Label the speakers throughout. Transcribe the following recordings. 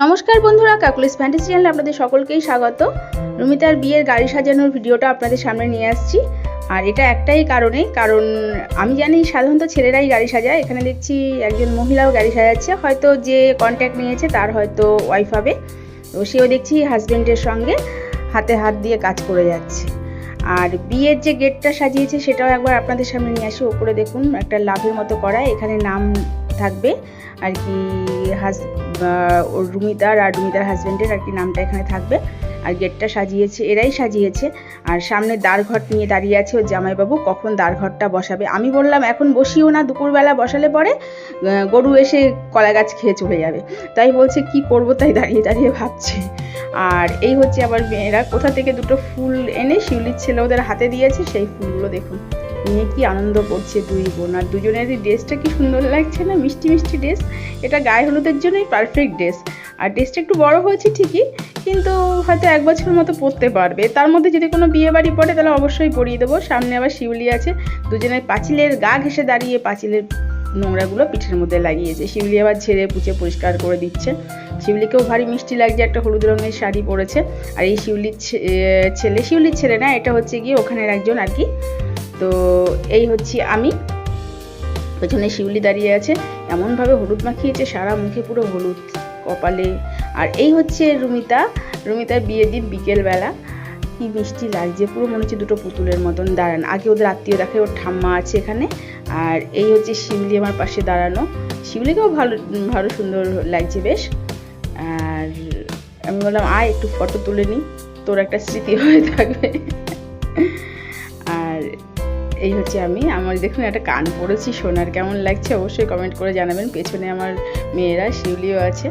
Speaker 1: নমস্কার বন্ধুরা, Kokkalis fantasy চ্যানেলে আপনাদের সকলকেই স্বাগত। রুমিতার বিয়ের গাড়ি সাজানোর ভিডিওটা আপনাদের সামনে নিয়ে আসছি। আর এটা একটাই কারণে, কারণ আমি জানি সাধারণত ছেলেরাই গাড়ি সাজায়। এখানে দেখছি একজন মহিলাও গাড়ি সাজাচ্ছে। হয়তো যে কন্ট্যাক্ট নিয়েছে তার হয়তো ওয়াইফ হবে। তো সেও দেখছি হাজব্যান্ডের সঙ্গে হাতে হাত দিয়ে কাজ করে যাচ্ছে। আর বিয়ের যে গেটটা সাজিয়েছে সেটাও একবার আপনাদের সামনে নিয়ে আসি। ওপরে দেখুন, একটা লাভের মতো করা। এখানে নাম থাকবে। আর কি ওর রুমিতার আর রুমিতার হাজব্যান্ডের আর কি নামটা এখানে থাকবে। আর গেটটা সাজিয়েছে, এরাই সাজিয়েছে। আর সামনে দ্বারঘট নিয়ে দাঁড়িয়ে আছে ওর জামাইবাবু, কখন দ্বারঘটটা বসাবে। আমি বললাম, এখন বসিও না, দুপুরবেলা বসালে পরে গরু এসে কলা গাছ খেয়ে চলে যাবে। তাই বলছে, কি করব? তাই দাঁড়িয়ে দাঁড়িয়ে ভাবছে। আর এই হচ্ছে আবার মেয়েরা। কোথা থেকে দুটো ফুল এনে শিউলির ছেলে ওদের হাতে দিয়েছে, সেই ফুলগুলো দেখুন। নিয়ে কি আনন্দ করছে দুই বোন? আর দুজনেরই ড্রেসটা কি সুন্দর লাগছে না? মিষ্টি মিষ্টি ড্রেস এটা গায়ে হলুদের জন্যই পারফেক্ট ড্রেস আর ড্রেসটা একটু বড় হয়েছে ঠিকই, কিন্তু হয়তো এক বছর মতো পরতে পারবে। তার মধ্যে যদি কোনো বিয়ে বাড়ি পড়ে, তাহলে অবশ্যই পরিয়ে দেবো। সামনে আবার শিউলি আছে। দুজনের পাঁচিলের গা ঘেসে দাঁড়িয়ে পাঁচিলের নোংরাগুলো পিঠের মধ্যে লাগিয়েছে। শিউলি আবার ছেড়ে পুচে পরিষ্কার করে দিচ্ছে। শিউলিকেও ভারী মিষ্টি লাগছে, একটা হলুদ রঙের শাড়ি পরেছে। আর এই শিউলির ছেলে শিউলির ছেলে না, এটা হচ্ছে গিয়ে ওখানের একজন আর কি তো এই হচ্ছে আমি। পেছনে শিউলি দাঁড়িয়ে আছে, এমনভাবে হলুদ মাখিয়েছে, সারা মুখে পুরো হলুদ কপালে। আর এই হচ্ছে রুমিতা। রুমিতার বিয়ে দিন বিকেলবেলা। কি মিষ্টি লাগছে, পুরো মনে হচ্ছে দুটো পুতুলের মতন দাঁড়ান। আগে ওদের আত্মীয় দেখে, ওর ঠাম্মা আছে এখানে। আর এই হচ্ছে শিউলি আমার পাশে দাঁড়ানো। শিউলিকেও ভালো ভালো সুন্দর লাগছে বেশ। আর আমি বললাম, আয়, একটু ফটো তুলে নিই তোর একটা স্মৃতি হয়ে থাকবে। এই হচ্ছে আমি। আমার দেখুন একটা কান পরেছি সোনার। কেমন লাগছে অবশ্যই কমেন্ট করে জানাবেন। পেছনে আমার মেয়েরা, শিউলিও আছে।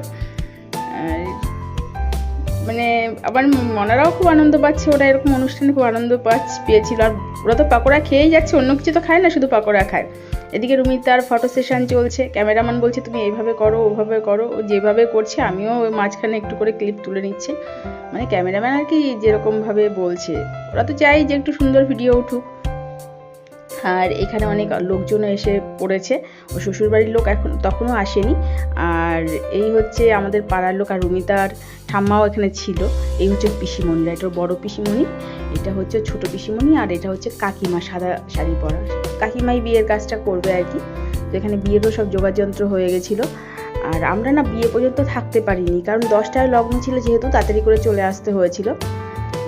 Speaker 1: মানে আবার মনারাও খুব আনন্দ পাচ্ছে। ওরা এরকম অনুষ্ঠানে খুব আনন্দ পাচ্ছে পেয়েছিল। আর ওরা তো পাকোড়া খেয়েই যাচ্ছে। অন্য কিছু তো খায় না, শুধু পাকোড়া খায়। এদিকে রুমিতার ফটো সেশন চলছে। ক্যামেরাম্যান বলছে, তুমি এইভাবে করো, ওভাবে করো। ও যেভাবে করছে, আমিও ওই মাঝখানে একটু করে ক্লিপ তুলে নিচ্ছি। মানে ক্যামেরাম্যান আর কি যেরকমভাবে বলছে। ওরা তো চাই যে একটু সুন্দর ভিডিও উঠুক। আর এখানে অনেক লোকজন এসে পড়েছে। ও শ্বশুরবাড়ির লোক এখন তখনও আসেনি। আর এই হচ্ছে আমাদের পাড়ার লোক আর রুমিতার ঠাম্মাও এখানে ছিল। এই হচ্ছে পিসিমণিরা এটা বড় পিসিমণি। এটা হচ্ছে ছোট পিসিমণি আর এটা হচ্ছে কাকিমা, সাদা শাড়ি পরা। কাকিমাই বিয়ের কাজটা করবে আর কি। তো এখানে বিয়েরও সব যোগাযন্ত্র হয়ে গেছিল। আর আমরা না বিয়ে পর্যন্ত থাকতে পারিনি, কারণ দশটায় লগ্ন ছিল যেহেতু তাড়াতাড়ি করে চলে আসতে হয়েছিল।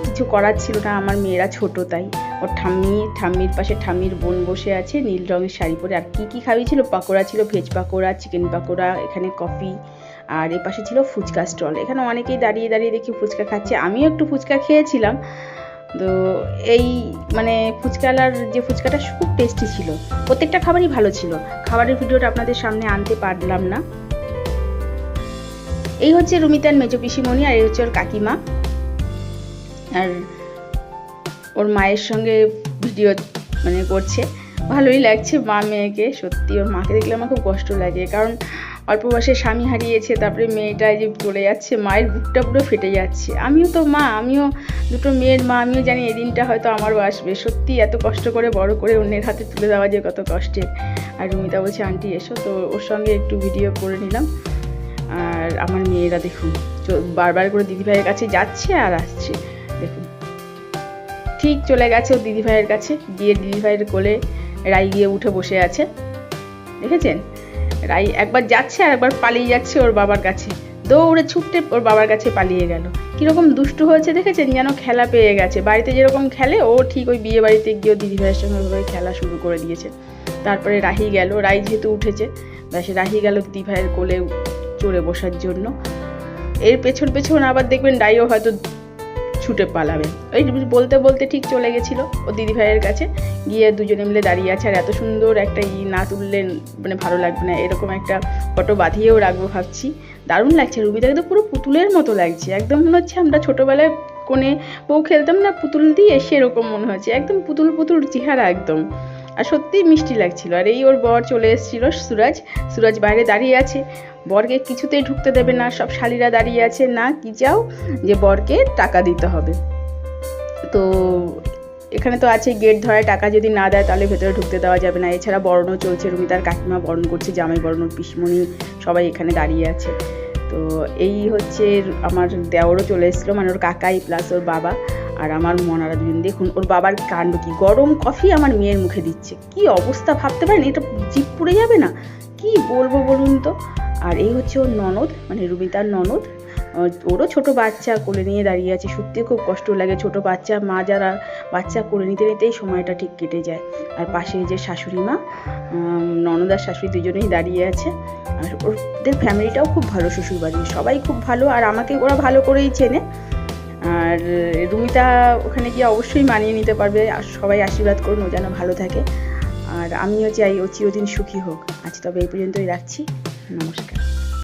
Speaker 1: কিছু করার ছিল না, আমার মেয়েরা ছোট তাই। ওর ঠাম্মি, ঠাম্মির পাশে ঠাম্মির বোন বসে আছে, নীল রঙের শাড়ি পরে। আর কি কি ছিল? পাকোড়া ছিল, ভেজ পাকোড়া, চিকেন পাকোড়া, এখানে কফি, আর এ পাশে ছিল ফুচকা স্টল। এখানে অনেকেই দাঁড়িয়ে দাঁড়িয়ে দেখি ফুচকা খাচ্ছে। আমিও একটু ফুচকা খেয়েছিলাম। তো এই মানে ফুচকালার যে ফুচকাটা খুব টেস্টি ছিল। প্রত্যেকটা খাবারই ভালো ছিল। খাবারের ভিডিওটা আপনাদের সামনে আনতে পারলাম না। এই হচ্ছে রুমিতার মেজো পিসিমণি, আর এই হচ্ছে ওর কাকিমা। আর ওর মায়ের সঙ্গে ভিডিও মানে করছে। ভালোই লাগছে মা মেয়েকে, সত্যি ওর মাকে দেখলে আমার খুব কষ্ট লাগে। কারণ অল্প বয়সে স্বামী হারিয়েছে, তারপরে মেয়েটা যে চলে যাচ্ছে, মায়ের বুকটা পুরো ফেটে যাচ্ছে। আমিও তো মা, আমিও দুটো মেয়ের মা, আমিও জানি এই দিনটা হয়তো আমারও আসবে। সত্যি এত কষ্ট করে, বড় করে অন্যের হাতে তুলে দেওয়া যে কত কষ্টের। আর রুমিতা বলছে, আন্টি, এসো। তো ওর সঙ্গে একটু ভিডিও করে নিলাম। আর আমার মেয়েরা দেখুন বারবার করে দিদিভাইয়ের কাছে যাচ্ছে আর আসছে। দেখুন। ঠিক চলে গেছে ও দিদিভাইয়ের কাছে। গিয়ে দিদিভাইয়ের কোলে রাই গিয়ে উঠে বসে আছে। দেখেছেন? রাই একবার যাচ্ছে আর একবার পালিয়ে যাচ্ছে ওর বাবার কাছে। দৌড়ে ছুটতে ওর বাবার কাছে পালিয়ে গেল। কীরকম দুষ্টু হয়েছে দেখেছেন? যেন খেলা পেয়ে গেছে। বাড়িতে যেরকম খেলে, ও ঠিক ওই বিয়ে বাড়িতে গিয়েও দিদিভাইয়ের সঙ্গে ওইভাবে খেলা শুরু করে দিয়েছে। তারপরে রাহি গেল। রাই যেহেতু উঠেছে, ব্যাস রাহি গেল দিদিভাইয়ের কোলে চড়ে বসার জন্য। এর পেছন পেছন আবার দেখবেন ডাইও হয়তো ছুটে পালাবে। ওই বলতে বলতে ঠিক চলে গেছিল ও দিদিভাইয়ের কাছে। গিয়ে দুজনে মিলে দাঁড়িয়ে আছে আর এত সুন্দর একটা ই না তুললে মানে ভালো লাগবে না। এরকম একটা ফটো বাঁধিয়েও রাখব ভাবছি। দারুণ লাগছে। রুবিদাকে তো পুরো পুতুলের মতো লাগছে। একদম মনে হচ্ছে আমরা ছোটোবেলায় কোণে বউ খেলতাম না, পুতুল দিয়ে সেরকম মনে হচ্ছে। একদম পুতুল পুতুল চেহারা একদম। আর সত্যিই মিষ্টি লাগছিল। আর এই ওর বর চলে এসেছিল সুরাজ। সুরাজ বাইরে দাঁড়িয়ে আছে। বরকে কিছুতেই ঢুকতে দেবে না। সব শালিরা দাঁড়িয়ে আছে। না, কি চাও? যে বরকে টাকা দিতে হবে। তো এখানে তো আছে গেট ধরে টাকা যদি না দেয় তাহলে ভেতরে ঢুকতে দেওয়া যাবে না। এছাড়া বরণও চলছে। রুমিতার কাকিমা বরণ করছে। জামাই বরণ পিসমণি সবাই এখানে দাঁড়িয়ে আছে। তো এই হচ্ছে আমার দেওরও চলে এসেছিল। মানে ওর কাকাই প্লাস ওর বাবা। আর আমার মনারা দুজন দেখুন, ওর বাবার কাণ্ড কি? গরম কফি আমার মেয়ের মুখে দিচ্ছে। কি অবস্থা ভাবতে পারেন? এটা জিপ পুড়ে যাবে না? কি বলব বলুন তো? আর এই হচ্ছে ওর ননদ মানে রুবিতার ননদ। ওরও ছোট বাচ্চা কোলে নিয়ে দাঁড়িয়ে আছে। সত্যি খুব কষ্ট লাগে। ছোট বাচ্চা, মা যারা বাচ্চা কোলে নিতে নিতেই সময়টা ঠিক কেটে যায়। আর পাশে যে শাশুড়ি মা ননদ আর শাশুড়ি দুজনেই দাঁড়িয়ে আছে। আর ওদের ফ্যামিলিটাও খুব ভালো শ্বশুরবাড়ি। সবাই খুব ভালো। আর আমাকে ওরা ভালো করেই চেনে। আর রুমিতা ওখানে গিয়ে অবশ্যই মানিয়ে নিতে পারবে আর সবাই আশীর্বাদ করুন, ও যেন ভালো থাকে। আর আমিও চাই ও চিরদিন সুখী হোক। আজ তবে এই পর্যন্তই রাখছি। নমস্কার।